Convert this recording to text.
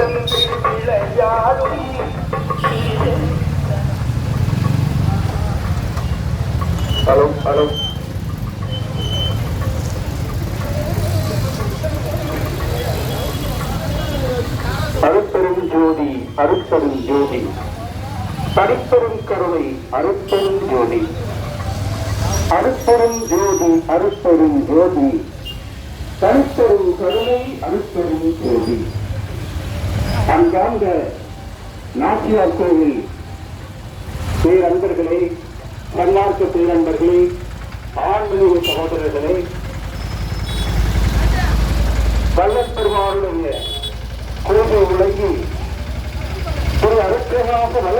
சென்று hello hello அருட்பெரும் ஜோதி அருட்பெரும் ஜோதி தனிப்பெரும் கருணை அருட்பெரும் ஜோதி அருட்பெரும் ஜோதி அருட்பெரும் ஜோதி தனிப்பெரும் கருணை அன்றாந்த நாச்சியார் கோவில் பேரன்பர்களே பன்னாட்டு பேரன்பர்களே ஆன்மீக சகோதரர்களே வல்லப்பெருமானுடைய கோபை உலகி ஒரு அருட்கமாக வல்ல